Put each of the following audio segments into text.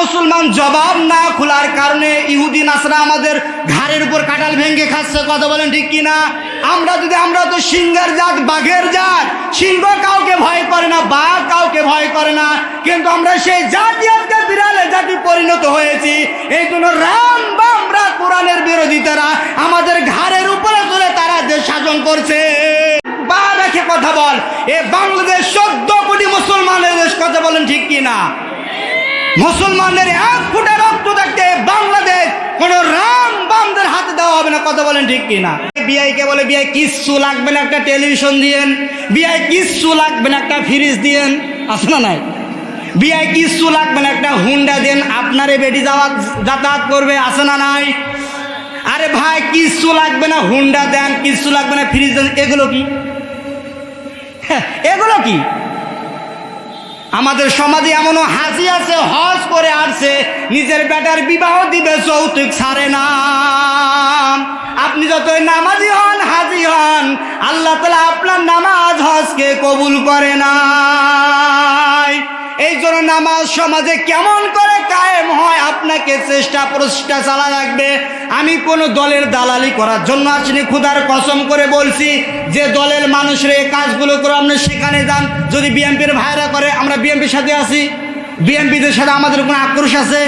মুসলমান জবাব না খোলার কারণে ইহুদি, নাসরা আমাদের ঘাড়ের উপর কাটাল ভেঙে খাচ্ছে, কথা বলেন ঠিক কিনা? আমরা যদি, আমরা তো সিংহের জাত, বাঘের জাত, সিংহ কাউকে ভয় করে না, বাঘ কাউকে ভয় করে না, কিন্তু আমরা সেই জাতি আজকে বিড়ালে জাতি পরিণত হয়েছি, এই জন্য রাম বামরা কোরআনের বিরোধিতারা আমাদের ঘাড়ের উপরে চলে তারা দেশ শাসন করছে। বা রেখে কথা বল, এ বাংলাদেশ চোদ্দ কোটি মুসলমানের দেশ, কথা বলেন ঠিক কিনা? মুসলমানদের এক ফুটে রক্ত দেখতে বাংলাদেশ কোন রাম বামদের হাতে দেওয়া হবে না কথা বলেন ঠিক কিনা? বিআই কে বলে বিআই কিচ্ছু লাগবে না একটা টেলিভিশন দিয়েন। বিআই কিচ্ছু লাগবে না একটা ফ্রিজ দিয়েন। আছে না নাই? বিআই কিচ্ছু লাগবে না একটা হুন্ডা দেন আপনারে বেটি যাওয়া যাতায়াত করবে আছে না নাই? আরে ভাই কিচ্ছু লাগবে না হুন্ডা দেন কিচ্ছু লাগবে না ফ্রিজ দেন। এগুলো কি? হ্যাঁ, এগুলো কি? আমাদের সমাজে এমনও হাসি আছে, হজ করে আসছে, নিজের বেটার বিবাহ দিবে, যৌতুক ছাড়ে না। আপনি যতই নামাজি হন, হাজি হন, আল্লাহ তালা আপনার নামাজ হজকে কবুল করে না এই জন্য নামাজ সমাজে কেমন করে কায়েম হয় আপনাকে চেষ্টা প্রচেষ্টা চালা রাখবে। আমি কোনো দলের দালালি করার জন্য আসিনি, ক্ষুধার কসম করে বলছি। যে দলের মানুষের এই কাজগুলো করে আপনি সেখানে যান, যদি বিএনপির ভাইরা করে, আমরা বিএনপির সাথে আছি। বিএনপিদের সাথে আমাদের কোনো আক্রোশ আছে?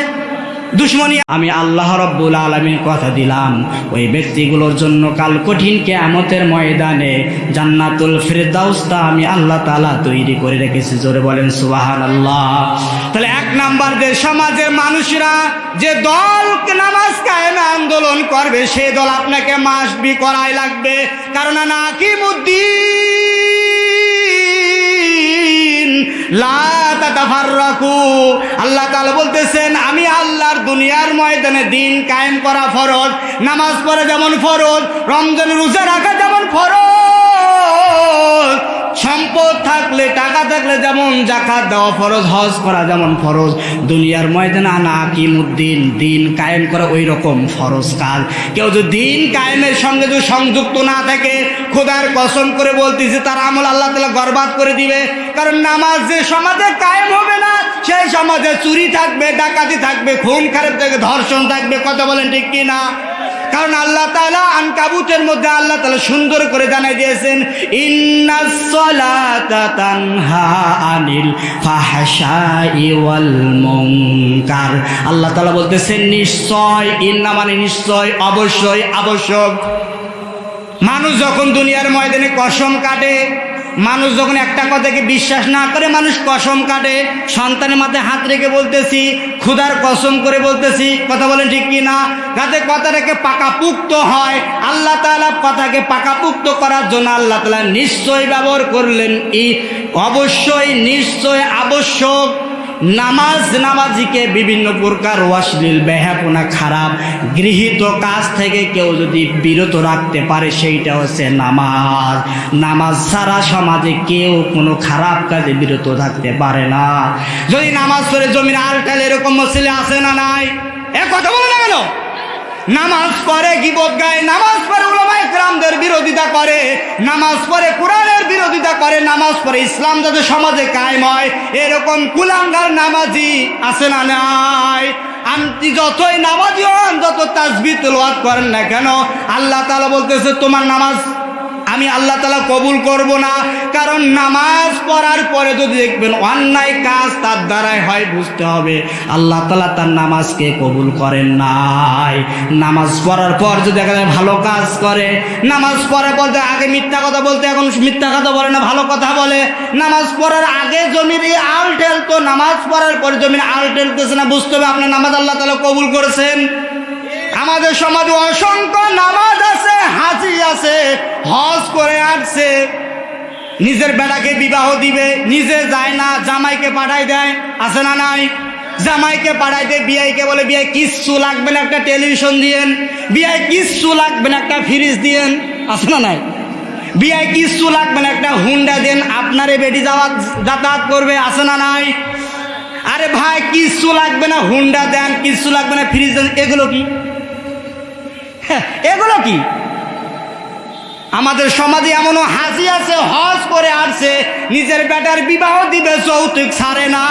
দুশ্মনী। আমি আল্লাহ রব্বুল আলমীর কথা দিলাম। ওই ব্যক্তিগুলোর জন্য কাল কঠিন কেয়ামতের ময়দানে জান্নাতুল ফেরদাউস্তা আমি আল্লাহ তালা তৈরি করে রেখেছি। জোরে বলেন সুবাহান আল্লাহ তাহলে এক নাম্বার যে সমাজের মানুষরা যে দল নামাজ কায়েমে আন্দোলন করবে, সে দল আপনাকে মাস বি করাই লাগবে। কারণ নাকিমুদ্দিন লা তাতাফাররাকু আল্লাহ তালা বলতেছেন, আমি আল্লাহর দুনিয়ার ময়দানে দিন কায়েম করা ফরজ, নামাজ পড়া যেমন ফরজ রমজান রোজা রাখা যেমন ফরজ। থাকলে যেমন জাকাত দেওয়া ফরজ, হজ করা যেমন ফরজ, দুনিয়ার ময়দানে আনা আকিমুদ্দিন, দিন কায়েম করা ওই রকম ফরজ কাজ। কেউ যদি দিন কায়েমের সঙ্গে যদি সংযুক্ত না থাকে, খোদার কসম করে বলতেছে, তার আমল আল্লাহ তালা বরবাদ করে দিবে। কারণ নামাজ যে সমাজে কায়েম হবে না, সেই সমাজে চুরি থাকবে, ডাকাতি থাকবে, খুন খারাপ থাকবে, ধর্ষণ থাকবে, কথা বলেন ঠিক কি না কারণ আল্লাহ তাআলা আনকাবুতের মধ্যে আল্লাহ তালা সুন্দর করে জানাই দিয়েছেন আল্লাহ তাআলা বলতেছেন, নিশ্চয়, ইন্না মানে নিশ্চয়, অবশ্যই, আবশ্যক। মানুষ যখন দুনিয়ার ময়দানে কসম কাটে মানুষ যখন একটা কথাকে বিশ্বাস না করে মানুষ কসম কাটে। সন্তানের মাথায় হাত রেখে বলতেছি, ক্ষুধার কসম করে বলতেছি, কথা বলেন ঠিক কি না? যাতে কথাটাকে পাকাপুক্ত হয়। আল্লাহ তালা কথাকে পাকাপুক্ত করার জন্য আল্লাহ তালা নিশ্চয় ব্যবহার করলেন। ই অবশ্যই নিশ্চয় আবশ্যক। নামাজ নামাজিকে বিভিন্ন প্রকার অশ্লীল বেহাপনা খারাপ, গৃহীত কাজ থেকে কেউ যদি বিরত রাখতে পারে, সেইটা হচ্ছে নামাজ। নামাজ সারা সমাজে কেউ কোনো খারাপ কাজে বিরত থাকতে পারে না। যদি নামাজ পড়ে জমির আলটাল এরকম মসিলে আসে না নাই? এ কথা বলে না কেন? নামাজ পড়ে গিবত গায়, নামাজ পড়ে উলামায়ে কেরামদের বিরোধিতা করে, নামাজ পড়ে কোরআনের বিরোধিতা করে, নামাজ পড়ে ইসলাম যাতে সমাজে কায়েম হয়, এরকম কুলাঙ্গার নামাজি আছে না নাই? আপনি যতই নামাজি হন, যত তাজবি তেলাওয়াত করেন না কেন, আল্লাহ তালা বলতেছে, তোমার নামাজ আমি আল্লাহ তালা কবুল করব না। কারণ নামাজ পড়ার পরে যদি দেখবেন অন্যায় কাজ তার দ্বারাই হয়, বুঝতে হবে। আল্লাহ তালা তার নামাজকে কবুল করেন নাই। নামাজ পড়ার পর যদি দেখা যায় ভালো কাজ করে, নামাজ পড়ার পর আগে মিথ্যা কথা বলতে, এখন মিথ্যা কথা বলে না, ভালো কথা বলে, নামাজ পড়ার আগে জমির এই আল ঠেলতো, নামাজ পড়ার পরে জমির আল ঠেলতেছে না, বুঝতে হবে আপনার নামাজ আল্লাহ তালা কবুল করেছেন? আমাদের সমাজে অসংখ্য নামাজ হাজি আছে হজ করে আসছে। নিজের বেটাকে বিবাহ দিবে নিজে যায় না জামাইকে পাঠাই দেয় আছে না নাই? জামাইকে পাঠাই দেয় বিয়াইকে বলে বিয়াই কিচ্ছু লাগবে না একটা টেলিভিশন দিয়েন। বিয়াই কিচ্ছু লাগবে না একটা ফ্রিজ দিয়েন। আছে না নাই? বিয়াই কিচ্ছু লাগবে না একটা হুন্ডা দেন আপনারে বেটি যাওয়া যাতায়াত করবে আছে না নাই? আরে ভাই কিচ্ছু লাগবে না হুন্ডা দেন কিচ্ছু লাগবে না ফ্রিজ দেন এগুলো কি? হ্যাঁ, এগুলো কি? আমাদের সমাজে এমনও হাসি আছে, হজ করে আসছে, নিজের বেটার বিবাহ দিবে, যৌতুক ছাড়ে না।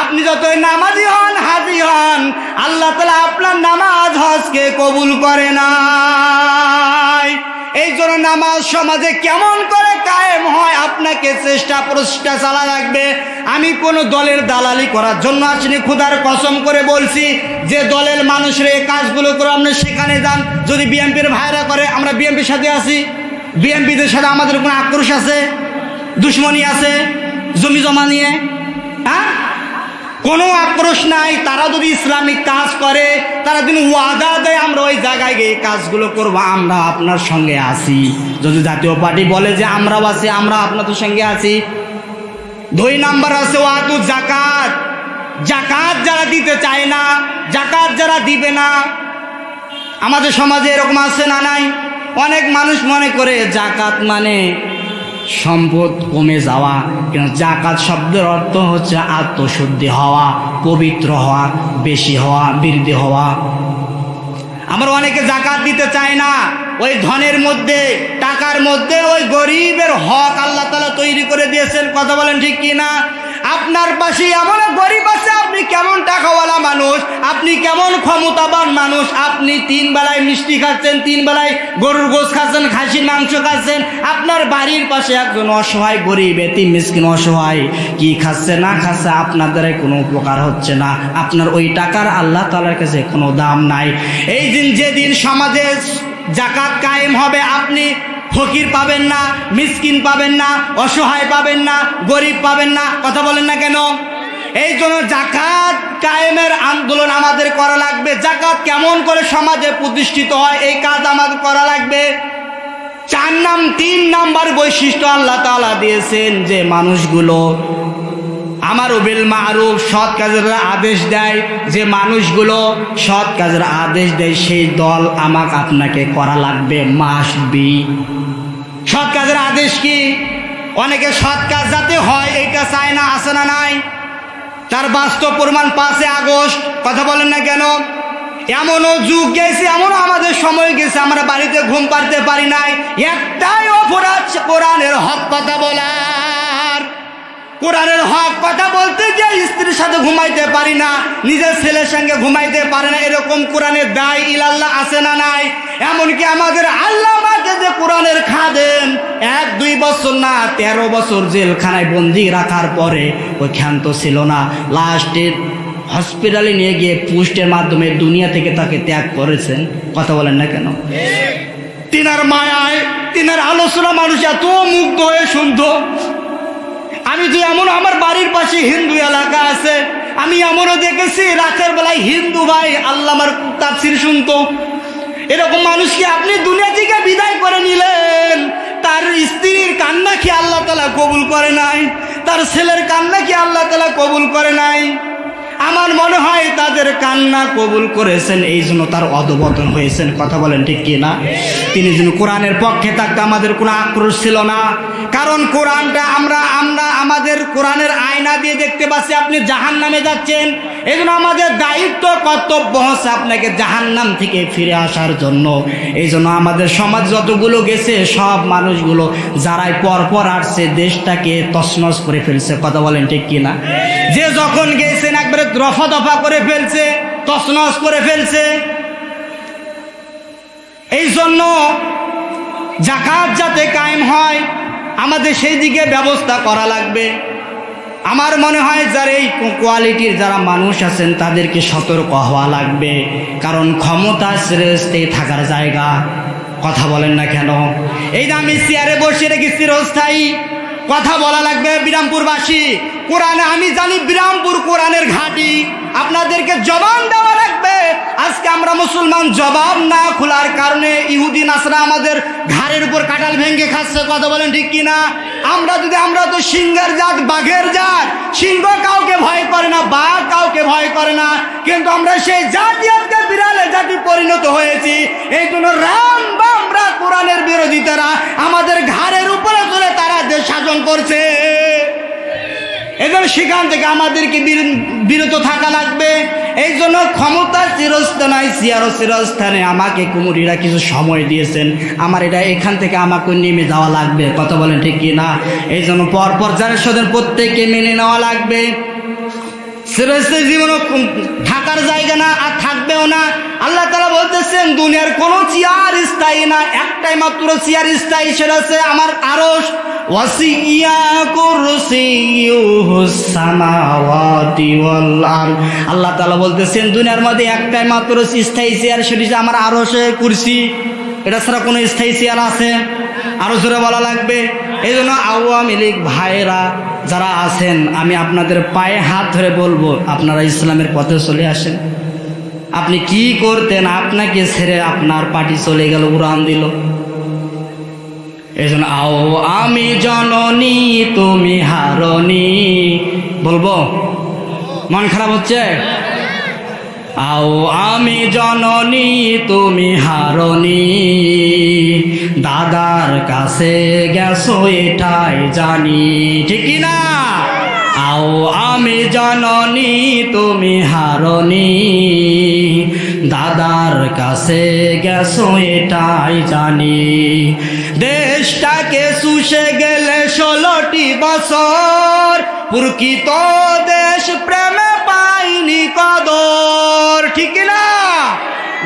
আপনি যতই নামাজি হন, হাজি হন, আল্লাহ তালা আপনার নামাজ হজকে কবুল করে না। নামাজ সমাজে কেমন করে কায়েম হয়, আপনাকে চেষ্টা প্রচেষ্টা চালা রাখবে। আমি কোনো দলের দালালি করার জন্য আসিনি, ক্ষুধার কসম করে বলছি, যে দলের মানুষের এই কাজগুলো করে আপনি সেখানে যান, যদি বিএনপির ভাইরা করে, আমরা বিএনপির সাথে আছি। বিএনপিদের সাথে আমাদের কোনো আক্রোশ আছে? দুশ্মনী আছে? জমি জমা নিয়ে? হ্যাঁ? কোনো আক্রোশ নাই, তারা যদি ইসলামিক কাজ করে, তারা যদি ওয়াদা দেয়, আমরা ওই জায়গায় গিয়ে কাজগুলো করব, আমরা আপনার সঙ্গে আছি। যদি জাতীয় পার্টি বলে যে আমরাও আছি, আমরা আপনাদের সঙ্গে আছি। দুই নাম্বার আছে ওয়াদু জাকাত জাকাত যারা দিতে চায় না জাকাত যারা দিবে না। আমাদের সমাজে এরকম আছে না নাই? অনেক মানুষ মনে করে জাকাত মানে সম্পদ কমে যাওয়া। জাকাত শব্দের অর্থ হচ্ছে আত্মশুদ্ধি হওয়া, পবিত্র হওয়া, বেশি হওয়া, বৃদ্ধি হওয়া। আমরা অনেকে জাকাত দিতে চায় না। ওই ধনের মধ্যে, টাকার মধ্যে ওই গরিবের হক আল্লাহ তালা তৈরি করে দিয়েছেন। কথা বলেন ঠিক কি না আপনার পাশে এমন গরিব আছে, আপনি কেমন টাকাওয়ালা মানুষ, আপনি কেমন ক্ষমতাবান মানুষ, আপনি তিন বেলায় মিষ্টি খাচ্ছেন, তিন বেলায় গরুর গোস খাচ্ছেন, খাসির মাংস খাচ্ছেন, আপনার বাড়ির পাশে একজন অসহায় গরিব, এতিম, মিসকিন, অসহায়, কি খাচ্ছে, না খাচ্ছে আপনার কোনো উপকার হচ্ছে না। আপনার ওই টাকার আল্লাহ তালার কাছে কোনো দাম নাই। এই দিন যেদিন সমাজে জাকাত কায়েম হবে, আপনি ফকির পাবেন না, মিসকিন পাবেন না, অসহায় পাবেন না, গরিব পাবেন না, কথা বলেন না কেন? এই জন্য জাকাত কায়েমের আন্দোলন আমাদের করা লাগবে। জাকাত কেমন করে সমাজে প্রতিষ্ঠিত হয়, এই কাজ আমাদের করা লাগবে। চার নাম, তিন নাম্বার বৈশিষ্ট্য আল্লাহ তাআলা দিয়েছেন যে মানুষগুলো আমার বিল মারুফ সৎ কাজের আদেশ দেয়, যে মানুষগুলো সৎ কাজের আদেশ দেয়, সেই দল আমাকে আপনাকে করা লাগবে মাস বি কাজের আদেশ কি? অনেকে সৎ কাজ যাতে হয়, এইটা চায় না আসে না নাই? তার বাস্তব প্রমাণ পাঁচে আগস্ট, কথা বলেন না কেন? এমনও যুগ গেছে, এমনও আমাদের সময় গেছে, আমরা বাড়িতে ঘুম পাড়তে পারি নাই। একটাই অপরাধ কোরআনের হক কথা বলার। কোরআনের হক কথা বলতে গিয়ে স্ত্রীর সাথে ঘুমাইতে পারি না, নিজের ছেলের সঙ্গে ঘুমাইতে পারে না, এরকম কোরআনের দায় ইলাল্লাহ আছে না নাই? এমনকি আমাদের আল্লাহ আমাকে যে কোরআনের খাদেন এক, দুই বছর না, তেরো বছর জেলখানায় বন্দি রাখার পরে ওই ক্ষান্ত ছিল না। লাস্টের হসপিটালে নিয়ে গিয়ে পুষ্টের মাধ্যমে দুনিয়া থেকে তাকে ত্যাগ করেছেন। কথা বলেন না কেন? তিনার মায়ায়, তিনার আলোচনা মানুষ এত মুগ্ধ হয়ে শুনতো। আমি যে এমন আমার বাড়ির পাশে হিন্দু এলাকা আছে, আমি এমনও দেখেছি রাতের বেলায় হিন্দু ভাই আল্লাহ আমার তাফসির শুনতো। এরকম মানুষকে আপনি দুনিয়া থেকে বিদায় করে নিলেন। তার স্ত্রীর কান্না কি আল্লাহ তালা কবুল করে নাই? তার ছেলের কান্না কি আল্লাহ তালা কবুল করে নাই? আমার মনে হয় তাদের কান্না কবুল করেছেন, এই জন্য তার অধবতন হয়েছেন। কথা বলেন ঠিক কি না? তিনি যেন কোরআনের পক্ষে থাকতে আমাদের কোনো আক্রোশ ছিল না। কারণ কোরআনটা আমরা আমরা আমাদের কোরআনের আয়না দিয়ে দেখতে পাচ্ছি, আপনি জাহান নামে যাচ্ছেন। এই জন্য আমাদের দায়িত্ব, কর্তব্য হচ্ছে আপনাকে জাহান নাম থেকে ফিরে আসার জন্য। এই জন্য আমাদের সমাজ যতগুলো গেছে, সব মানুষগুলো যারাই পরপর আসছে, দেশটাকে তছনছ করে ফেলছে। কথা বলেন ঠিক কি না? যে যখন গেছেন, একবারে রফা দফা করে ফেলছে, তছনছ করে ফেলছে। এই জন্য জাকাত যাতে কায়েম হয়, আমাদের সেই দিকে ব্যবস্থা করা লাগবে। আমার মনে হয় যারা এই কোয়ালিটির যারা মানুষ আছেন, তাদেরকে সতর্ক হওয়া লাগবে। কারণ ক্ষমতা শ্রেষ্ঠে থাকার জায়গা। কথা বলেন না কেন? এই যে আমি চেয়ারে বসে রেখে চিরস্থায়ী কথা বলা লাগবে বিরামপুরবাসী। কোরআনে আমি জানি বিরামপুর কোরআনের ঘাঁটি। আপনাদেরকে জবান দেওয়া লাগবে। আজকে আমরা মুসলমান জবাব না খোলার কারণে ইহুদি, নাসরা আমাদের ঘাড়ের উপর কাটাল ভেঙে খাচ্ছে। কথা বলেন ঠিক কিনা? আমরা যদি আমরা তো সিংহের জাত, বাঘের জাত। সিংহ কাউকে ভয় করে না, বাঘ কাউকে ভয় করে না। কিন্তু আমরা সেই জাতি আজকে বিড়ালে জাতি পরিণত হয়েছি, এই জন্য রাম বামরা কোরআনের বিরোধিতারা আমাদের ঘাড়ের উপরে চলে তারা দেশ শাসন করছে। এজন্য সেখান থেকে আমাদেরকে বিরত থাকা লাগবে। এই জন্য ক্ষমতা চিরস্থানায় সিয়ারো চিরস্থানে আমাকে কুমুরিরা কিছু সময় দিয়েছেন। আমার এটা এখান থেকে আমাকে নেমে যাওয়া লাগবে। কথা বলেন ঠিক কি না? এই জন্য পরপর যারা সদের প্রত্যেককে মেনে নেওয়া লাগবে। চিরস্থায়ী জীবনও থাকার জায়গা না আর থাকবেও না। আল্লাহ তালা বলতেছেন, দুনিয়ার কোনো চেয়ার স্থায়ী না, একটাই মাত্র চেয়ার স্থায়ী সেটা হচ্ছে আমার আরস আল্লাহ তাআলা বলতেছেন, দুনিয়ার মধ্যে একটাই মাত্র স্থায়ী চেয়ার সেটি আমার আরসে কুরসি। এটা ছাড়া কোনো স্থায়ী চেয়ার আছে? আরও জোরে বলা লাগবে। এই জন্য আওয়ামী লীগ ভাইরা যারা আছেন, আমি আপনাদের পায়ে হাত ধরে বলব, আপনারা ইসলামের পথে চলে আসেন। আপনি কি করতেন, আপনাকে ছেড়ে আপনার পার্টি চলে গেল, উড়ান দিল। এই আও আমি জননী, তুমি হারনি বলব, মন খারাপ হচ্ছে? আও আমি জননী, তুমি হারনি দাদার কাছে গেছো এটাই জানি, ঠিক না? আও আমি জননী, তুমি হারনি দাদার কাছে গেছো এটাই জানি। দেশটাকে শুষে গেলে ষোলোটি বছর, প্রকৃত দেশ প্রেমে পাইনি কদর, ঠিক না?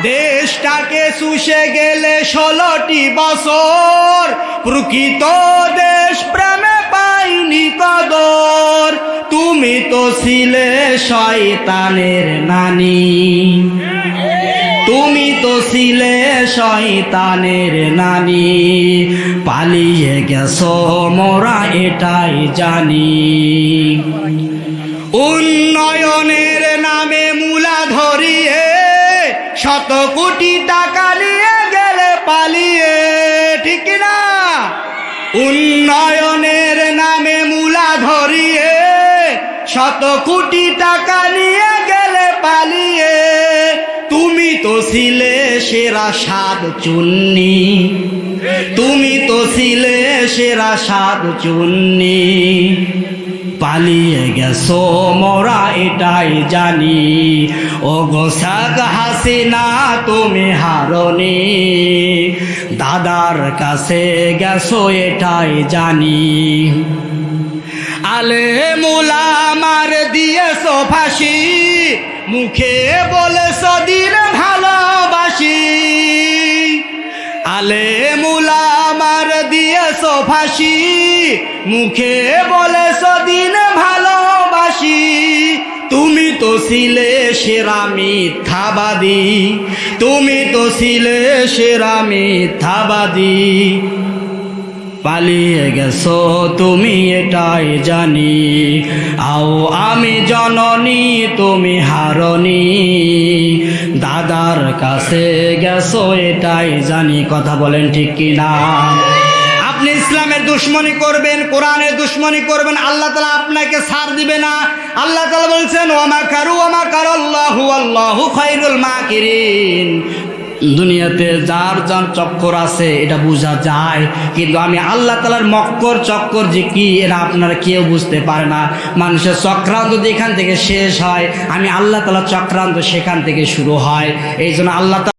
দেশটাকে শুষে গেলে ষোলোটি বছর। প্রকৃত দেশ প্রেমে পাইনি কদর। তুমি তো ছিলে শয়তানের নানি। তুমি তো ছিলে শয়তানের নানি। পালিয়ে গেছো মোরা এটাই জানি। উন্নয়নের শত কোটি টাকা নিয়ে গেলে পালিয়ে, ঠিক না? উন্নয়নের নামে মূলা ধরিয়ে, শত কোটি টাকা নিয়ে গেলে পালিয়ে। তুমি তো ছিলে সেরা সাদ চুন্নি। তুমি তো ছিলে সেরা সাদ চুন্নি। পালিয়ে গেছো, মোরা এটাই জানি। ও গোসাক হাসিনা, তুমি হারনি। দাদার কাছে গেছো, এটাই জানি। আলে মুলা মার দিয়েছ ফাঁসি, মুখে বলেছ দিন ভালোবাসি। আলে মুলা মার দিয়েছ ফাঁসি মুখে বলেছ দিন ভালোবাসি। তুমি তো ছিলে সেরা মিথ্যাবাদী তুমি তো ছিলে সেরা মিথ্যাবাদী পালিয়ে গেছো তুমি এটাই জানি, আও আমি জননী, তুমি হারনি দাদার কাছে গেছো, এটাই জানি, কথা বলেন ঠিক কিনা। আপনি ইসলামের দুশ্মনী করবেন, কোরআনের দুশ্মনী করবেন, আল্লাহ তালা আপনাকে সার দিবে না। আল্লাহ তালা বলছেন ওমা কারু ওমা কার আল্লাহু আল্লাহু খৈরুল মাকিরিন। দুনিয়াতে যার যার চক্কর আছে, এটা বোঝা যায়। কিন্তু আমি আল্লাহ তালার মক্কর চক্কর যে কি এরা আপনারা কেউ বুঝতে পারে না। মানুষের চক্রান্ত যেখান থেকে শেষ হয়, আমি আল্লাহ তালার চক্রান্ত সেখান থেকে শুরু হয়। এই জন্য আল্লাহ